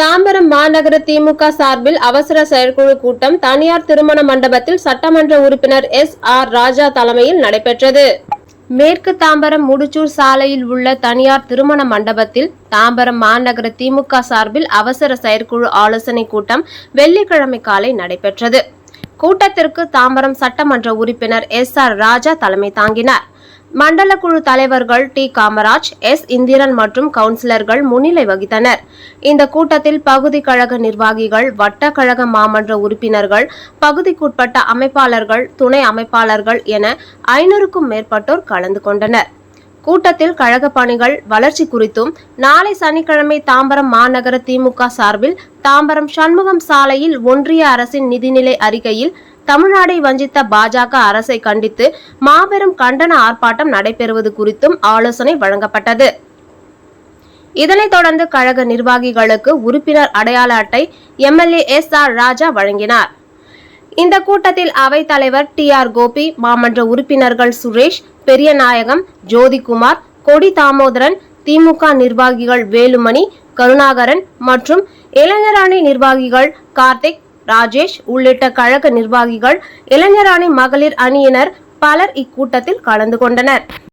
தாம்பரம் மாநகர திமுக சார்பில் அவசர செயற்குழு கூட்டம் தனியார் திருமண மண்டபத்தில் சட்டமன்ற உறுப்பினர் எஸ் ஆர் ராஜா தலைமையில் நடைபெற்றது. மேற்கு தாம்பரம் முடிச்சூர் சாலையில் உள்ள தனியார் திருமண மண்டபத்தில் தாம்பரம் மாநகர திமுக சார்பில் அவசர செயற்குழு ஆலோசனை கூட்டம் வெள்ளிக்கிழமை காலை நடைபெற்றது. கூட்டத்திற்கு தாம்பரம் சட்டமன்ற உறுப்பினர் எஸ் ஆர் ராஜா தலைமை தாங்கினார். மண்டல குழு தலைவர்கள் டி. காமராஜ் எஸ். இந்திரன் மற்றும் கவுன்சிலர்கள் முன்னிலை வகித்தனர். இந்த கூட்டத்தில் பகுதி கழக நிர்வாகிகள் வட்ட கழக மாமன்ற உறுப்பினர்கள் பகுதிக்குட்பட்ட அமைப்பாளர்கள் துணை அமைப்பாளர்கள் என ஐநூறுக்கும் மேற்பட்டோர் கலந்து கொண்டனர். கூட்டத்தில் கழக பணிகள் வளர்ச்சி குறித்தும் நாளை சனிக்கிழமை தாம்பரம் மாநகர திமுக சார்பில் தாம்பரம் சண்முகம் சாலையில் ஒன்றிய அரசின் நிதிநிலை அறிக்கையில் தமிழ்நாடை வஞ்சித்த பாஜக அரசை கண்டித்து மாபெரும் கண்டன ஆர்ப்பாட்டம் நடைபெறுவது குறித்தும் ஆலோசனை வழங்கப்பட்டது. இதனைத் தொடர்ந்து கழக நிர்வாகிகளுக்கு உறுப்பினர் அடையாள அட்டை எம்எல்ஏ எஸ் ஆர் ராஜா வழங்கினார். இந்த கூட்டத்தில் அவைத் தலைவர் டி ஆர் கோபி மாமன்ற உறுப்பினர்கள் சுரேஷ் பெரியநாயகம் ஜோதிகுமார் கொடி தாமோதரன் திமுக நிர்வாகிகள் வேலுமணி கருணாகரன் மற்றும் இளைஞரணி நிர்வாகிகள் கார்த்திக் ராஜேஷ் உள்ளிட்ட கழக நிர்வாகிகள் இளைஞரணி மகளிர் அணியினர் பலர் இக்கூட்டத்தில் கலந்து கொண்டனர்.